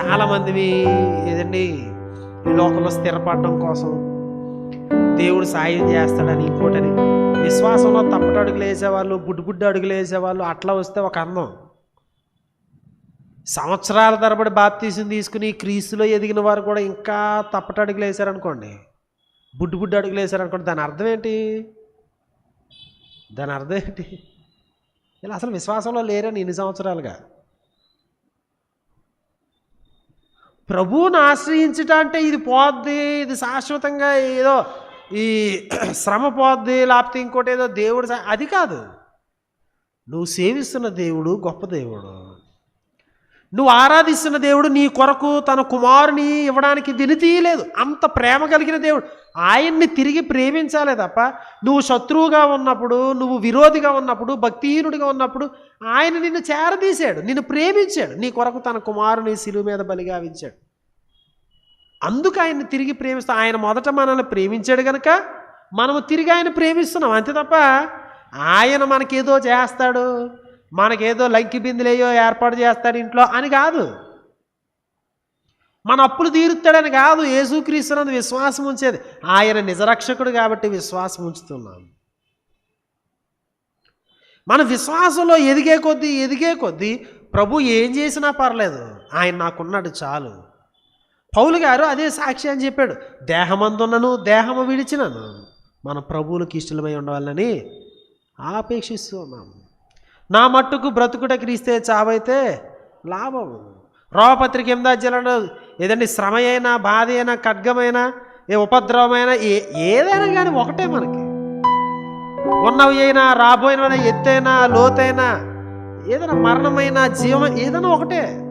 చాలామందివి ఏదండి ఈ లోకంలో స్థిరపడడం కోసం దేవుడు సాయం చేస్తాడని ఇంకోటని. విశ్వాసంలో తప్పటి అడుగులు వేసేవాళ్ళు బుడ్డు బుడ్డు అడుగులు వేసేవాళ్ళు అట్లా వస్తే ఒక అందం. సంవత్సరాల తరబడి బాప్తీసం తీసుకుని క్రీస్తులో ఎదిగిన వారు కూడా ఇంకా తప్పటి అడుగులు వేశారనుకోండి. బుడ్డు బుడ్డు అడుగులు వేశారనుకోండి దాని అర్థం ఏంటి? దాని అర్థం ఏంటి? ఇలా అసలు విశ్వాసంలో లేరని ఇన్ని సంవత్సరాలుగా. ప్రభువుని ఆశ్రయించట అంటే ఇది పోద్ది ఇది శాశ్వతంగా ఏదో ఈ శ్రమ పోద్ది లేకపోతే ఇంకోటి ఏదో దేవుడు అది కాదు. నువ్వు సేవిస్తున్న దేవుడు గొప్ప దేవుడు. నువ్వు ఆరాధిస్తున్న దేవుడు నీ కొరకు తన కుమారుని ఇవ్వడానికి వినితీయలేదు అంత ప్రేమ కలిగిన దేవుడు. ఆయన్ని తిరిగి ప్రేమించాలే తప్ప నువ్వు శత్రువుగా ఉన్నప్పుడు నువ్వు విరోధిగా ఉన్నప్పుడు భక్తిహీనుడిగా ఉన్నప్పుడు ఆయన నిన్ను చేరదీశాడు నిన్ను ప్రేమించాడు నీ కొరకు తన కుమారుని సిలువు మీద బలిగావించాడు అందుకు ఆయన్ని తిరిగి ప్రేమిస్తా ఆయన మొదట మనల్ని ప్రేమించాడు కనుక మనము తిరిగి ఆయన ప్రేమిస్తున్నాం. అంతే తప్ప ఆయన మనకేదో చేస్తాడు. మనకేదో లంకి బిందులేయో ఏర్పాటు చేస్తాడు ఇంట్లో అని కాదు. మన అప్పులు తీరుస్తాడని కాదు. యేసుక్రీస్తునందు విశ్వాసం ఉంచేది. ఆయన నిజరక్షకుడు కాబట్టి విశ్వాసం ఉంచుతున్నాం. మన విశ్వాసంలో ఎదిగే కొద్దీ ఎదిగే కొద్దీ ప్రభు ఏం చేసినా పర్లేదు. ఆయన నాకున్నాడు చాలు. పౌలు గారు అదే సాక్షి అని చెప్పాడు. దేహమందున్నను దేహము విడిచినను. మన ప్రభువులకు ఇష్టమై ఉండవాలని ఆపేక్షిస్తూ ఉన్నాము నా మట్టుకు బ్రతుకుట క్రీస్తే చావైతే లాభం. రోమపత్రిక ఎనిమిది అధ్యాయంలో ఏదండి శ్రమ అయినా బాధ అయినా ఖడ్గమైనా ఏ ఉపద్రవమైనా ఏ ఏదైనా కానీ ఒకటే మనకి. ఉన్నవి అయినా రాబోయిన ఎత్తైనా లోతైనా ఏదైనా మరణమైనా జీవం ఏదైనా ఒకటే.